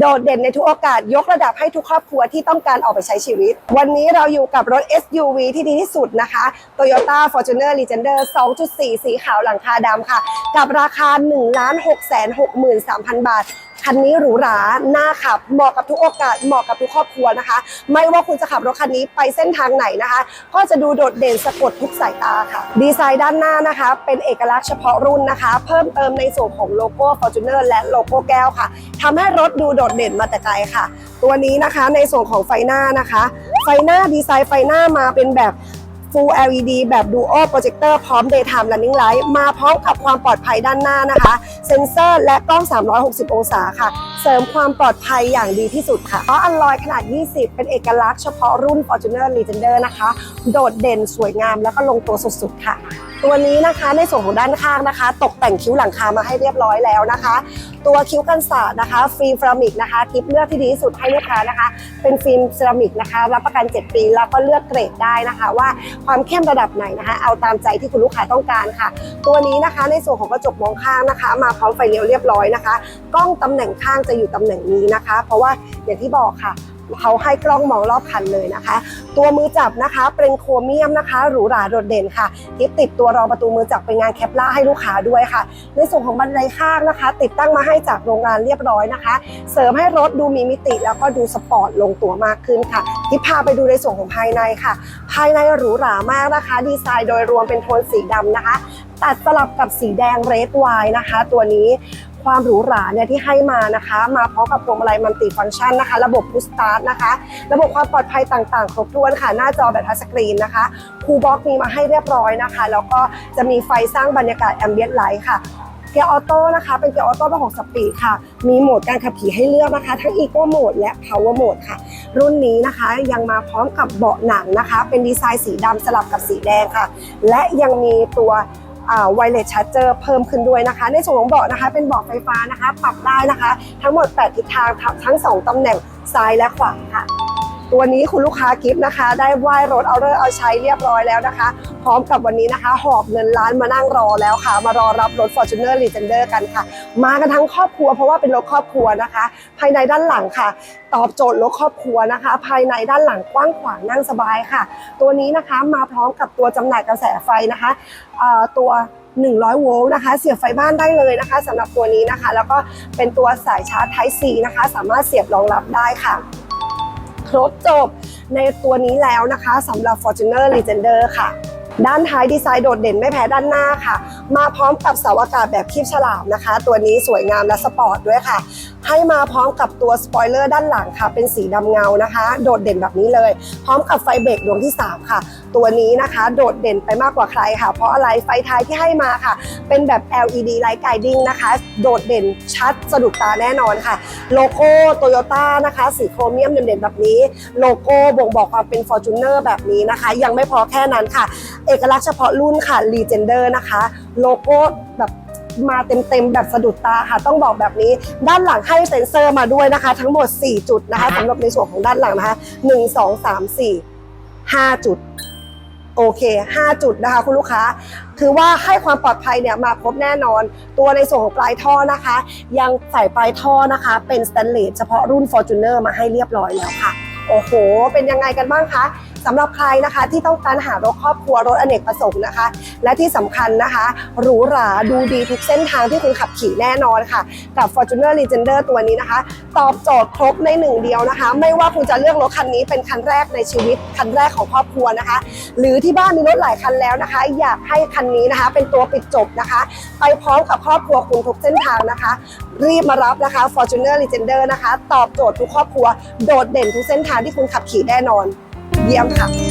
โดดเด่นในทุกโอกาสยกระดับให้ทุกครอบครัวที่ต้องการออกไปใช้ชีวิต วันนี้เราอยู่กับรถ SUV ที่ดีที่สุดนะคะ Toyota Fortuner Legender 2.4 สีขาวหลังคาดำค่ะ กับราคา 1 6 6 3 0 0 0 บาท คันนี้หรูหราน่าขับ เหมาะกับทุกโอกาส เหมาะกับทุกครอบครัวนะคะ ไม่ว่าคุณจะขับรถคันนี้ไปเส้นทางไหนนะคะ ก็จะดูโดดเด่นสะกดทุกสายตาค่ะ ดีไซน์ด้านหน้านะคะ เป็นเอกลักษณ์เฉพาะรุ่นนะคะ เพิ่มเติมในส่วนของโลโก้ Fortuner และโลโก้แก้วค่ะทำให้รถดูโดดเด่นมาแต่ไกลค่ะ ตัวนี้นะคะในส่วนของไฟหน้านะคะ ไฟหน้าดีไซน์ไฟหน้ามาเป็นแบบ Full LED แบบ Duo Projector พร้อม Daytime Running Light มาพร้อมกับความปลอดภัยด้านหน้านะคะ เซ็นเซอร์และกล้อง 360 องศาค่ะ เสริมความปลอดภัยอย่างดีที่สุดค่ะเพราะอัลลอยขนาด 20 เป็นเอกลักษณ์เฉพาะรุ่น Fortuner Legender นะคะ โดดเด่นสวยงามแล้วก็ลงตัวสุดๆ ค่ะ ตัวนี้นะคะในส่วนของด้านข้างนะคะ ตกแต่งคิ้วหลังคามาให้เรียบร้อยแล้วนะคะ ตัวคิ้วกันศาสนะคะฟิล์มเซรามิกนะคะกิฟเลือกที่ดีที่สุดให้ลูกค้านะคะ เป็นฟิล์มเซรามิกนะคะ รับประกัน 7 ปีแล้วก็เลือกเกรดได้นะคะ ว่าความเข้มระดับไหนนะคะ เอาตามใจที่คุณลูกค้าต้องการค่ะ ตัวนี้นะคะในส่วนของกระจกมองข้างนะคะ มาพร้อมไฟเลี้ยวเรียบร้อยนะคะกล้องตำแหน่งข้างจะอยู่ตำแหน่งนี้นะคะ เพราะว่าอย่างที่บอกค่ะเขาให้กล้องมองรอบคันเลยนะคะ ตัวมือจับนะคะเป็นโครเมียมนะคะหรูหราโดดเด่นค่ะกิฟติดตัวรองประตูมือจับเป็นงานแคปล่าให้ลูกค้าด้วยค่ะ ในส่วนของบันไดข้างนะคะ ติดตั้งมาให้จากโรงงานเรียบร้อยนะคะ เสริมให้รถดูมีมิติแล้วก็ดูสปอร์ตลงตัวมากขึ้นค่ะกิฟพาไปดูในส่วนของภายในค่ะ ภายในหรูหรามากนะคะ ดีไซน์โดยรวมเป็นโทนสีดำนะคะ ตัดสลับกับสีแดงเรดไวน์นะคะ ตัวนี้ ความหรูหราเนี่ยที่ให้มานะคะ มาพร้อมกับพวงมาลัยมัลติฟังก์ชันนะคะ ระบบพุชสตาร์ทนะคะ ระบบความปลอดภัยต่างๆ ครบถ้วนค่ะ หน้าจอแบบทัชสกรีนนะคะคูบ็อกมีมาให้เรียบร้อยนะคะ แล้วก็จะมีไฟสร้างบรรยากาศแอมเบียนไลท์ค่ะเกียร์ออโต้นะคะ เป็นเกียร์ออโต้แบบ6สปีดค่ะ มีโหมดการขับขี่ให้เลือกนะคะ ทั้ง Eco Mode และ Power Mode ค่ะ รุ่นนี้นะคะยังมาพร้อมกับเบาะหนังนะคะ เป็นดีไซน์สีดำสลับกับสีแดงค่ะ และยังมีตัว ไวเลสชาร์เจอร์เพิ่มขึ้นด้วยนะคะ ในส่วนของเบาะนะคะเป็นเบาะไฟฟ้านะคะ ปรับได้นะคะ ทั้งหมด 8 ทิศทางทั้ง 2ตำแหน่งซ้ายและขวาค่ะ วันนี้คุณลูกค้ากิฟต์นะคะ ได้ไหว้รถเอาเลิกเอาใช้เรียบร้อยแล้วนะคะ พร้อมกับวันนี้นะคะ หอบเงินล้านมานั่งรอแล้วค่ะ มารอรับรถ Fortuner Legender กันค่ะ มากันทั้งครอบครัวเพราะว่าเป็นรถครอบครัวนะคะ ภายในด้านหลังค่ะ ตอบโจทย์รถครอบครัวนะคะ ภายในด้านหลังกว้างขวางนั่งสบายค่ะ ตัวนี้นะคะมาพร้อมกับตัวจำหน่ายกระแสไฟนะคะตัว100 โวลต์นะคะ เสียบไฟบ้านได้เลยนะคะสำหรับตัวนี้นะคะ แล้วก็เป็นตัวสายชาร์จ Type C นะคะ สามารถเสียบรองรับได้ค่ะ รบจบในตัวนี้แล้วนะคะสำหรับ Fortuner Legender ค่ะ ด้านท้ายดีไซน์โดดเด่นไม่แพ้ด้านหน้าค่ะมาพร้อมกับเสาอากาศแบบคีบฉลามนะคะ ตัวนี้สวยงามและสปอร์ตด้วยค่ะ ให้มาพร้อมกับตัวสปอยเลอร์ด้านหลังค่ะ เป็นสีดำเงานะคะ โดดเด่นแบบนี้เลย พร้อมกับไฟเบรกดวงที่ 3 ค่ะ ตัวนี้นะคะ โดดเด่นไปมากกว่าใครค่ะ เพราะอะไรไฟท้ายที่ให้มาค่ะ เป็นแบบ LED Light Guiding นะคะ โดดเด่นชัดสะดุดตาแน่นอนค่ะ โลโก้โตโยต้านะคะ สีโครเมียมเด่นๆแบบนี้ โลโก้บ่งบอกความเป็น Fortuner แบบนี้นะคะ ยังไม่พอแค่นั้นค่ะ เอกลักษณ์เฉพาะรุ่นค่ะ Legender นะคะโลโก้แบบมาเต็มๆแบบสะดุดตาค่ะ ต้องบอกแบบนี้ ด้านหลังให้เซ็นเซอร์มาด้วยนะคะ ทั้งหมด 4 จุดนะคะสำหรับในส่วนของด้านหลังนะคะ1 2 3 4 5 จุด โอเค 5 จุดนะคะคุณลูกค้าคือว่าให้ความปลอดภัยเนี่ยมาครบแน่นอน ตัวในส่วนของปลายท่อนะคะ ยังใส่ปลายท่อนะคะ เป็นสแตนเลสเฉพาะรุ่น Fortuner มาให้เรียบร้อยแล้วค่ะ โอ้โห เป็นยังไงกันบ้างคะ สำหรับใครนะคะที่ต้องการหารถครอบครัวรถอเนกประสงค์นะคะ และที่สำคัญนะคะหรูหราดูดีทุกเส้นทางที่คุณขับขี่แน่นอนค่ะ กับ Fortuner Legender ตัวนี้นะคะ ตอบโจทย์ครบในหนึ่งเดียวนะคะ ไม่ว่าคุณจะเลือกรถคันนี้เป็นคันแรกในชีวิตคันแรกของครอบครัวนะคะ หรือที่บ้านมีรถหลายคันแล้วนะคะ อยากให้คันนี้นะคะ เป็นตัวปิดจบนะคะ ไปพร้อมกับครอบครัวคุณทุกเส้นทางนะคะ รีบมารับนะคะ Fortuner Legender นะคะ ตอบโจทย์ทุกครอบครัว โดดเด่นทุกเส้นทางที่คุณขับขี่แน่นอน เยี่ยมค่ะ